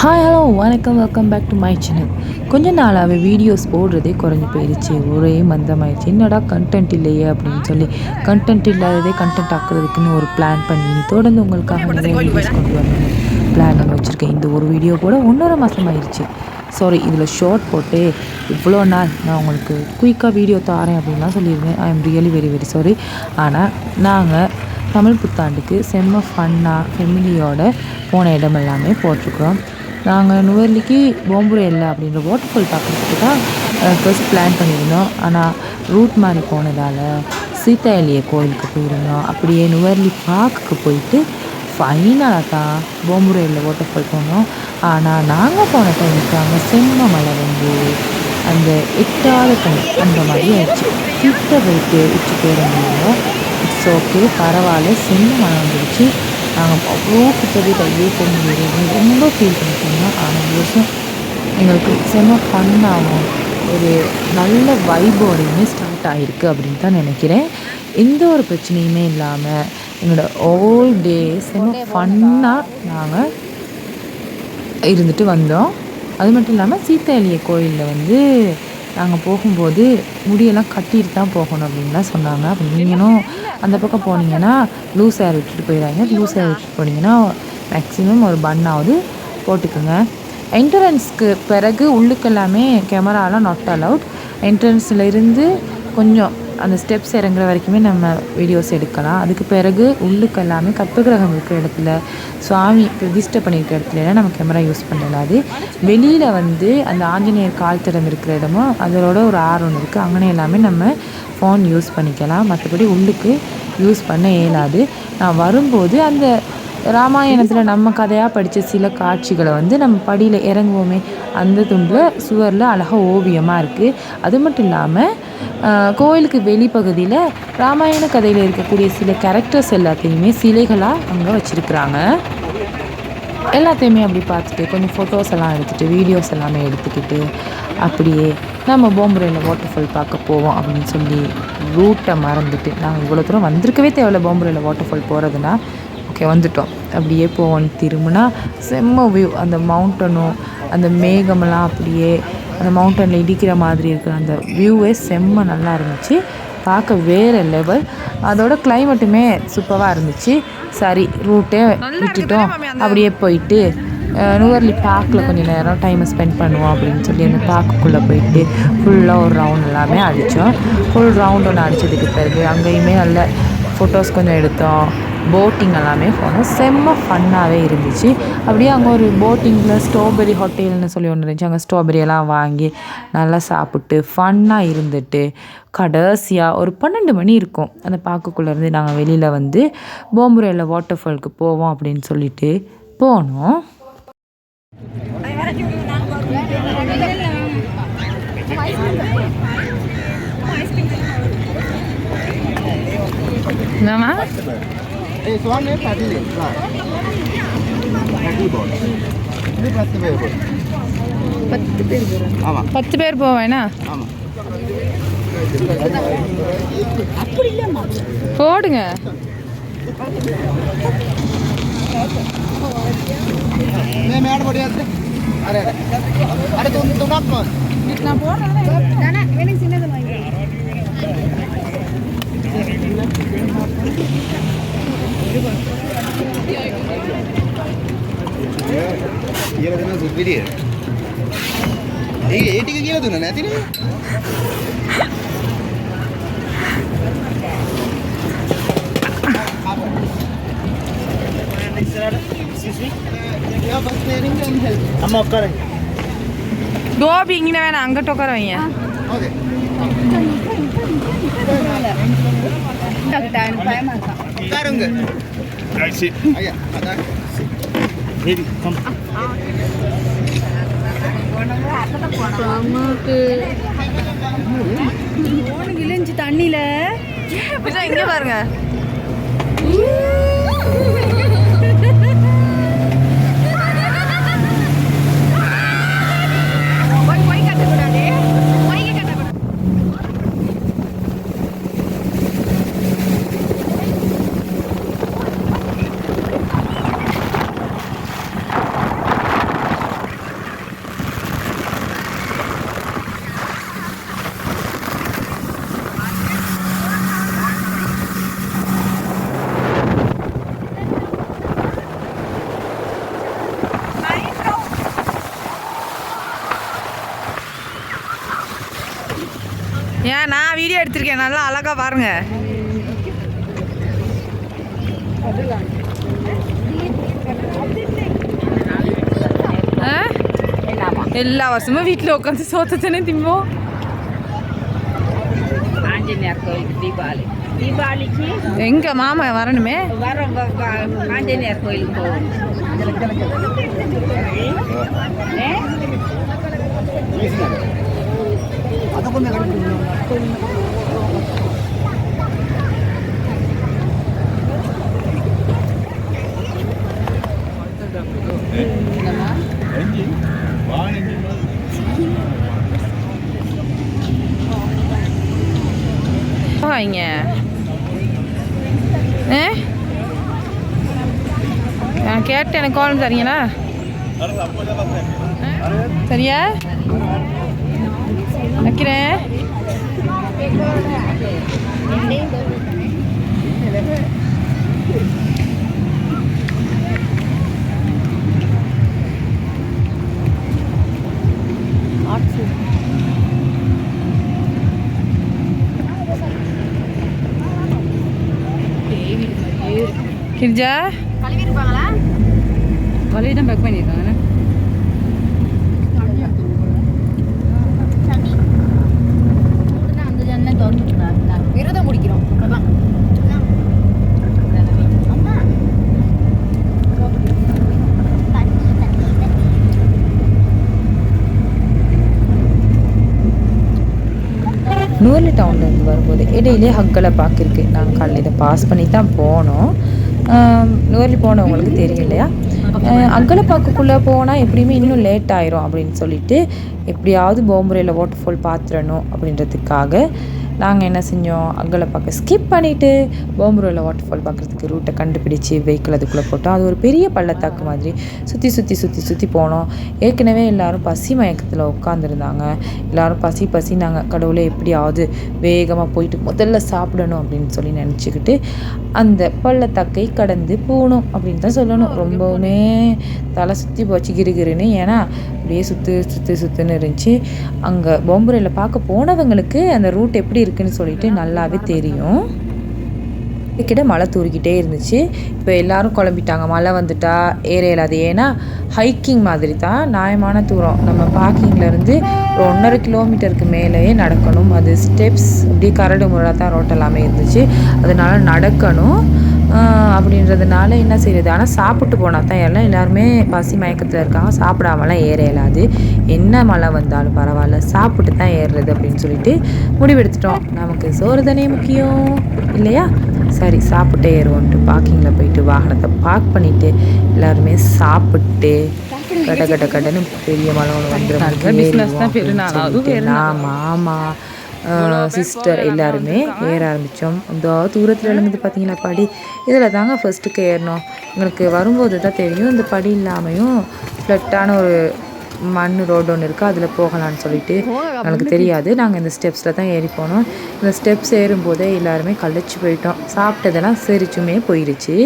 Hi hello வணக்கம் welcome back to my channel கொஞ்ச நாளாகவே வீடியோஸ் போடுறதே குறைஞ்சி போயிடுச்சு ஒரே மந்தமாயிடுச்சு என்னடா கண்டென்ட் இல்லையே அப்படின்னு சொல்லி கண்டென்ட் இல்லாததே கண்டென்ட் ஆக்குறதுக்குன்னு ஒரு பிளான் பண்ணி தொடர்ந்து உங்களுக்காக நிறைய வீடியோஸ் கொண்டு வரணும். பிளான் பண்ணி வச்சுருக்கேன். இந்த ஒரு வீடியோ கூட ஒன்றரை மாதம் ஆயிடுச்சு சாரி இதில் ஷார்ட் போட்டு இவ்வளோ நாள் நான் உங்களுக்கு குயிக்காக வீடியோ தாரேன் அப்படின்லாம் சொல்லியிருந்தேன். I am really very very sorry ஆனால் நாங்கள் தமிழ் புத்தாண்டுக்கு செம்ம ஃபன்னாக ஃபெமிலியோட போன இடம் எல்லாமே போட்டிருக்கிறோம். நாங்கள் நுவர்லிக்கு இல்லை அப்படின்ற வாட்டர் ஃபால் பார்க்குறதுக்கு தான் ஃபர்ஸ்ட் பிளான் பண்ணியிருந்தோம். ஆனால் ரூட் மாதிரி போனதால் சீதாயலிய கோயிலுக்கு போயிருந்தோம். அப்படியே நுவர்லி பார்க்குக்கு போயிட்டு ஃபைனலாக தான் போம்புரையில் வாட்டர் ஃபால் போனோம். ஆனால் நாங்கள் போன டைமுக்கு அங்கே செம்ம மழை வந்து அந்த எட்டாவது கண் அந்த மாதிரி ஆயிடுச்சு. கிட்ட போயிட்டு உச்சி போயிருந்தோம். இட்ஸ் ஓகே பரவாயில்ல செம்ம மழை வந்துடுச்சு. நாங்கள் அவ்வளோ கிட்ட போய் கையே போக முடியாது ரொம்ப ஃபீல் பண்ணிட்டோம்னா ஆனால் வருஷம் எங்களுக்கு செம்ம ஃபன்னாகும் ஒரு நல்ல வைபோடையுமே ஸ்டார்ட் ஆகிருக்கு அப்படின்னு தான் நினைக்கிறேன். எந்த ஒரு பிரச்சனையுமே இல்லாமல் எங்களோட ஓல் டே செம்ம ஃபன்னாக நாங்கள் இருந்துட்டு வந்தோம். அது மட்டும் இல்லாமல் சீத்தாளிய கோயிலில் வந்து நாங்கள் போகும்போது முடியெல்லாம் கட்டிட்டு தான் போகணும் அப்படின்லாம் சொன்னாங்க. அப்போ நீங்களும் அந்த பக்கம் போனீங்கன்னா லூஸ் ஏர் விட்டுட்டு போயிடாங்க லூஸ் ஏர் விட்டுட்டு போனீங்கன்னா மேக்ஸிமம் ஒரு பண்ணாவது போட்டுக்கோங்க. என்ட்ரன்ஸ்க்கு பிறகு உள்ளுக்கெல்லாமே கேமராலாம் நாட் அலவுட் என்ட்ரன்ஸில் இருந்து கொஞ்சம் அந்த ஸ்டெப்ஸ் இறங்குற வரைக்குமே நம்ம வீடியோஸ் எடுக்கலாம். அதுக்கு பிறகு உள்ளுக்கு எல்லாமே கற்பகிரகம் இருக்கிற இடத்துல சுவாமி பிரதிஷ்டை பண்ணியிருக்கிற இடத்துல நம்ம கேமரா யூஸ் பண்ணலாது வெளியில் வந்து அந்த ஆஞ்சநேயர் கால் திறந்து இருக்கிற இடமும் அதோட ஒரு ஆர் ஒன்று இருக்குது அங்கே எல்லாமே நம்ம ஃபோன் யூஸ் பண்ணிக்கலாம். மற்றபடி உள்ளுக்கு யூஸ் பண்ண இயலாது. நான் வரும்போது அந்த ராமாயணத்தில் நம்ம கதையாக படித்த சில காட்சிகளை வந்து நம்ம படியில் இறங்குவோமே அந்த துண்டில் சுவரில் அழகாக ஓவியமாக இருக்குது அது மட்டும் இல்லாமல் கோயிலுக்கு வெளிப்பகுதியில் ராமாயண கதையில் இருக்கக்கூடிய சில கேரக்டர்ஸ் எல்லாத்தையுமே சிலைகளாக அங்கே வச்சுருக்குறாங்க. எல்லாத்தையுமே அப்படி பார்த்துட்டு கொஞ்சம் ஃபோட்டோஸ் எல்லாம் எடுத்துகிட்டு வீடியோஸ் எல்லாமே எடுத்துக்கிட்டு அப்படியே நம்ம போம்புரையில் வாட்டர் ஃபால் பார்க்க போவோம் அப்படின்னு சொல்லி ரூட்டை மறந்துட்டு நாங்கள் இவ்வளோ தூரம் வந்திருக்கவே தேவையில்ல போம்புரையில் வாட்டர் ஃபால் போகிறதுனா ஓகே வந்துட்டோம். அப்படியே போவோம். திரும்பினா செம்ம வியூ அந்த மவுண்டனும் அந்த மேகமெல்லாம் அப்படியே அந்த மவுண்டனில் இடிக்கிற மாதிரி இருக்கிற அந்த வியூவே செம்ம நல்லா இருந்துச்சு. பார்க்க வேறு லெவல் அதோட கிளைமேட்டுமே சூப்பராக இருந்துச்சு. சரி ரூட்டே விட்டுட்டோம். அப்படியே போயிட்டு நுவர்லி பார்க்கில் கொஞ்சம் நேரம் டைமை ஸ்பெண்ட் பண்ணுவோம் அப்படின்னு சொல்லி அந்த பார்க்குக்குள்ளே போயிட்டு ஃபுல்லாக ஒரு ரவுண்ட் எல்லாமே அடித்தோம் ஃபுல் ரவுண்ட் ஒன்று அடித்ததுக்கு பிறகு அங்கேயுமே நல்ல ஃபோட்டோஸ் கொஞ்சம் எடுத்தோம். போட்டிங் எல்லாமே போனோம். செம்ம ஃபன்னாகவே இருந்துச்சு. அப்படியே அங்கே ஒரு போட்டிங்கில் ஸ்ட்ராபெரி ஹோட்டல்னு சொல்லி ஒன்று இருந்துச்சு. அங்கே ஸ்ட்ராபெரி எல்லாம் வாங்கி நல்லா சாப்பிட்டு ஃபன்னாக இருந்துட்டு கடைசியாக ஒரு பன்னெண்டு மணி இருக்கும். அந்த பார்க்குக்குள்ளேருந்து நாங்கள் வெளியில் வந்து போம்புரையில் வாட்டர் ஃபால்க்கு போவோம் அப்படின்னு சொல்லிட்டு போனோம். என்னம்மா? Eh, soalnya tadi lah. Tadi bos. Ini pasti bayar bos. பத்து பேர் ஆமாம் பத்து பேர் போவேனா ஆமாம் போடுங்க मैं मैड बढ़िया से अरे अरे तुम तुम आप कौन நான் போடுறேன் කියලා දෙනවා සුත් විදිය. ඒ ඒ ටික කියලා දුන්නා නැතිනේ. அம்மா உட்காருங்க கோபி இங்கே வேணாம் அங்கிட்ட உட்காரவங்க ஓகே உட்காருங்க ஐயா அதான் விழுந்து தண்ணியில இங்கே பாருங்க வீடியோ எடுத்திருக்கேன். நல்லா அழகா பாருங்க? எல்லா வருஷமும் வீட்டில் உட்காந்து சோத்தத்தனே திம்போம்? ஆஞ்சநேயர் கோயிலுக்கு தீபாவளி. தீபாவளிக்கு எங்க மாமா வரணுமே? வர வ- வ- ஆஞ்சநேயர் கோயிலுக்கு போவோம். ஏ? வாங்க ஏ நான் கேட்டேன் எனக்கு கால் தரீங்களா சரியா வைக்கிறேன் கிரிஜா? வலையை தான் பேக் பண்ணியிருக்காங்க நூறு டவுன்லேருந்து வரும்போது இடையிலே ஹக்கலை பார்க் இருக்குது நாங்கள் காலையில் இதை பாஸ் பண்ணி தான் போனோம். நூறில் போனவங்களுக்கு தெரியும் இல்லையா? அக்கலை பார்க்கக்குள்ளே போனால் எப்படியுமே இன்னும் லேட் ஆயிரும் அப்படின்னு சொல்லிட்டு எப்படியாவது போம்புரையில் வாட்டர் ஃபால் பார்த்துடணும் அப்படின்றதுக்காக நாங்கள் என்ன செஞ்சோம்? அக்கலை பார்க்க ஸ்கிப் பண்ணிவிட்டு போம்புரையில் வாட்டர் ஃபால் பார்க்குறதுக்கு ரூட்டை கண்டுபிடிச்சி வெஹிக்கிள் அதுக்குள்ளே போட்டோம். அது ஒரு பெரிய பள்ளத்தாக்கு மாதிரி. சுற்றி சுற்றி சுற்றி சுற்றி போனோம். ஏற்கனவே எல்லாரும் பசி மயக்கத்தில் உட்காந்துருந்தாங்க எல்லாரும் பசி பசி நாங்கள் கடவுளே எப்படியாவது வேகமாக போயிட்டு முதல்ல சாப்பிடணும் அப்படின்னு சொல்லி நினச்சிக்கிட்டு அந்த பள்ளத்தாக்கை கடந்து போகணும் அப்படின்னு தான் சொல்லணும். ரொம்பவுமே தலை சுற்றி போச்சு கிருகிருன்னு ஏன்னா அப்படியே சுற்று சுற்று சுற்றுன்னு இருந்துச்சு. அங்கே பொம்பரையில் பார்க்க போனவங்களுக்கு அந்த ரூட் எப்படி இருக்குன்னு சொல்லிட்டு நல்லாவே தெரியும். கிட்ட மழை தூரிக்கிட்டே இருந்துச்சு. இப்போ எல்லாரும் குழம்பிட்டாங்க. மழை வந்துட்டா ஏற இயலாது. ஏன்னா ஹைக்கிங் மாதிரி தான் நியாயமான தூரம். நம்ம பார்க்கிங்லேருந்து ஒரு ஒன்றரை கிலோமீட்டருக்கு மேலேயே நடக்கணும். அது ஸ்டெப்ஸ் அப்படியே கரடு முறை தான் ரோட் எல்லாமே இருந்துச்சு. அதனால நடக்கணும். அப்படின்றதுனால என்ன செய்யுது ஆனால் சாப்பிட்டு போனால் தான் எல்லாம் எல்லாருமே பசி மயக்கத்தில் இருக்காங்க. சாப்பிடாமலாம் ஏற இயலாது. என்ன மழை வந்தாலும் பரவாயில்ல. சாப்பிட்டு தான் ஏறுறது அப்படின்னு சொல்லிட்டு முடிவெடுத்துட்டோம். நமக்கு சோறு தானே முக்கியம் இல்லையா? சரி சாப்பிட்டே ஏறுவோன்ட்டு பார்க்கிங்கில் போயிட்டு வாகனத்தை பார்க் பண்ணிட்டு எல்லாருமே சாப்பிட்டு கட கட கடன்னு பெரிய மலை ஒன்று வந்துடும் பெருநாள். நான் மாமா சிஸ்டர் எல்லாருமே ஏற ஆரம்பித்தோம் இந்த தூரத்தில் இருந்து பார்த்தீங்களா படி இதில் தாங்க ஃபஸ்ட்டுக்கு ஏறினோம் எங்களுக்கு வரும்போது தான் தெரியும் இந்த படி இல்லாமையும் ஃப்ளட்டான ஒரு மண் ரோடு ஒன்று இருக்குது அதில் போகலான்னு சொல்லிட்டு. எங்களுக்கு தெரியாது நாங்கள் இந்த ஸ்டெப்ஸில் தான் ஏறி போனோம். இந்த ஸ்டெப்ஸ் ஏறும்போதே எல்லாருமே கழிச்சு போயிட்டோம். சாப்பிட்டதெல்லாம் செரிச்சுமே போயிடுச்சு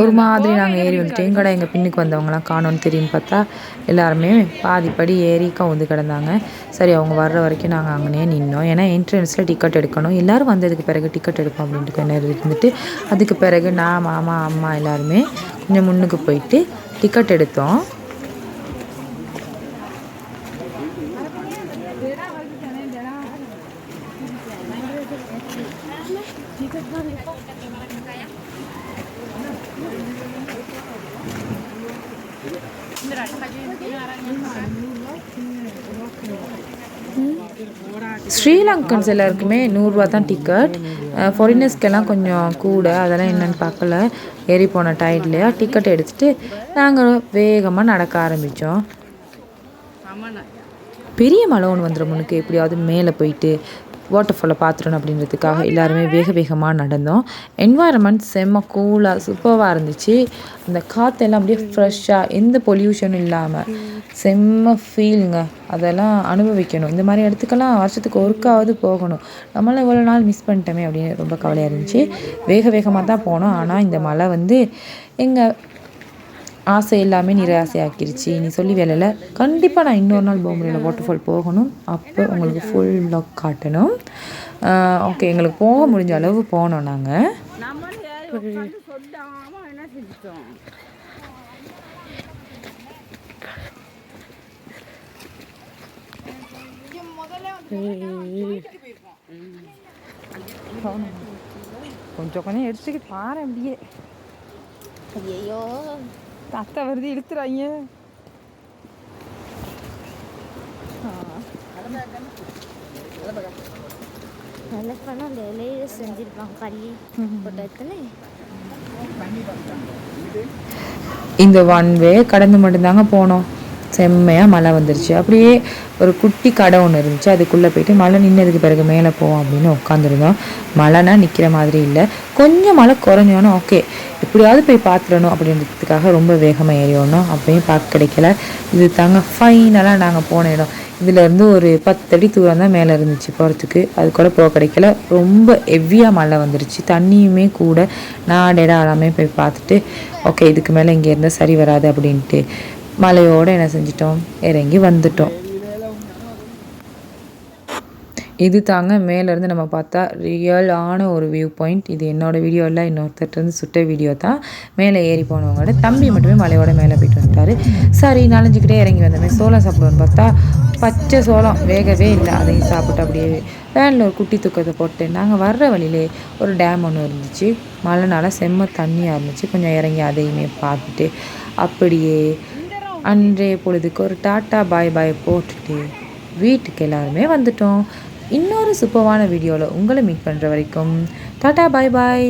ஒரு மாதிரி நாங்கள் ஏறி வந்துட்டு எங்கடா எங்கள் பின்னுக்கு வந்தவங்கலாம் காணோன்னு தெரியும் பார்த்தா எல்லாருமே பாதி படி ஏறி கவுந்து கிடந்தாங்க. சரி அவங்க வர்ற வரைக்கும் நாங்கள் அங்கனே நின்னோம். ஏன்னா என்ட்ரன்ஸில் டிக்கெட் எடுக்கணும். எல்லாரும் வந்ததுக்கு பிறகு டிக்கெட் எடுப்போம் அப்படின்ட்டு நேரம் இருந்துட்டு அதுக்கு பிறகு நான் மாமா அம்மா எல்லாருமே கொஞ்சம் முன்னுக்கு போயிட்டு டிக்கெட் எடுத்தோம். ஸ்ரீலங்கன்ஸ் எல்லாருக்குமே நூறுரூவா தான் டிக்கெட் ஃபாரினர்ஸ்க்கெல்லாம் கொஞ்சம் கூட அதெல்லாம் என்னென்னு பார்க்கல. ஏறி போன டயர்ட்லையா டிக்கெட் எடுத்துகிட்டு நாங்கள் வேகமாக நடக்க ஆரம்பித்தோம் பெரிய மலை ஒன்று வந்துடும் முன்னுக்கு எப்படியாவது மேலே போயிட்டு வாட்டர் ஃபாலை பார்த்துடணும் அப்படின்றதுக்காக எல்லாருமே வேக வேகமாக நடந்தோம். என்வாயர்மெண்ட் செம்ம கூலாக சூப்பராக இருந்துச்சு. அந்த காற்றெல்லாம் அப்படியே ஃப்ரெஷ்ஷாக எந்த பொல்யூஷனும் இல்லாமல் செம்ம ஃபீலுங்க அதெல்லாம் அனுபவிக்கணும். இந்த மாதிரி இடத்துக்கெல்லாம் வருஷத்துக்கு ஒருக்காவது போகணும். நம்மளாம் இவ்வளோ நாள் மிஸ் பண்ணிட்டோமே அப்படின்னு ரொம்ப கவலையாக இருந்துச்சு. வேக வேகமாக தான் போனோம். ஆனால் இந்த மலை வந்து எங்கள் ஆசை எல்லாமே நிராசையாக்கிருச்சு. நீ சொல்லி வேலையில் கண்டிப்பாக நான் இன்னொரு நாள் பொம்மரையில் வாட்டர்ஃபால் போகணும். அப்போ உங்களுக்கு ஃபுல் vlog காட்டணும். ஓகே எங்களுக்கு போக முடிஞ்ச அளவு போனோம் நாங்கள் சொல்லாம என்ன செஞ்சிட்டோம் கொஞ்சம் கொஞ்சம் எடுத்துக்கிட்டு பாரு அப்படியே. ஐயோ அத்தை வருது இழுத்துறாங்க. நல்ல பண்ண அந்த இலையில செஞ்சிருப்பாங்க பள்ளி போட்டதுன்னு இந்த ஒன் வே கடந்து மட்டும்தாங்க போனோம். செம்மையாக மழை வந்துருச்சு. அப்படியே ஒரு குட்டி கடை ஒன்று இருந்துச்சு. அதுக்குள்ளே போயிட்டு மழை நின்னதுக்கு பிறகு மேலே போவோம் அப்படின்னு உட்காந்துருந்தோம் மழைனா நிற்கிற மாதிரி இல்லை. கொஞ்சம் மழை குறைஞ்சோன்னா ஓகே எப்படியாவது போய் பார்த்துடணும் அப்படின்றதுக்காக ரொம்ப வேகமாக ஏறி அப்படியும் அப்பயும் பார்க்க கிடைக்கல. இது தாங்க ஃபைனலாக நாங்கள் போன இடம். இதுலேருந்து ஒரு பத்தடி தூரம் தான் மேலே இருந்துச்சு போகிறதுக்கு அது கூட போக கிடைக்கல. ரொம்ப ஹெவியாக மழை வந்துருச்சு. தண்ணியுமே கூட நான் இடம் எல்லாமே போய் பார்த்துட்டு ஓகே இதுக்கு மேலே இங்கே இருந்தால் சரி வராது அப்படின்ட்டு மலையோடு என்ன செஞ்சிட்டோம்? இறங்கி வந்துட்டோம். இது தாங்க மேலேருந்து நம்ம பார்த்தா ரியலான ஒரு வியூ பாயிண்ட் இது என்னோடய வீடியோ இல்லை இன்னொருத்தர்ட்டு சுட்ட வீடியோ தான். மேலே ஏறி போனவங்களோட தம்பி மட்டுமே மலையோட மேலே போயிட்டு வந்துட்டாரு. சரி நனைஞ்சிக்கிட்டே இறங்கி வந்தோமே சோளம் சாப்பிடுவோன்னு பார்த்தா பச்சை சோளம் வேகவே இல்லை. அதையும் சாப்பிட்டு அப்படியே வேனில் ஒரு குட்டி தூக்கத்தை போட்டு நாங்கள் வர்ற வழியிலே ஒரு டேம் ஒன்று இருந்துச்சு. மழைனால செம்ம தண்ணியாக இருந்துச்சு. கொஞ்சம் இறங்கி அதையுமே பார்த்துட்டு அப்படியே அன்றைய பொழுதுக்கு ஒரு டாட்டா பாய் பாய் போட்டுட்டு வீட்டுக்கு எல்லாருமே வந்துட்டோம். இன்னொரு சூப்பரான வீடியோவில் உங்களை மீட் பண்ணுற வரைக்கும் டாட்டா பாய் பாய்.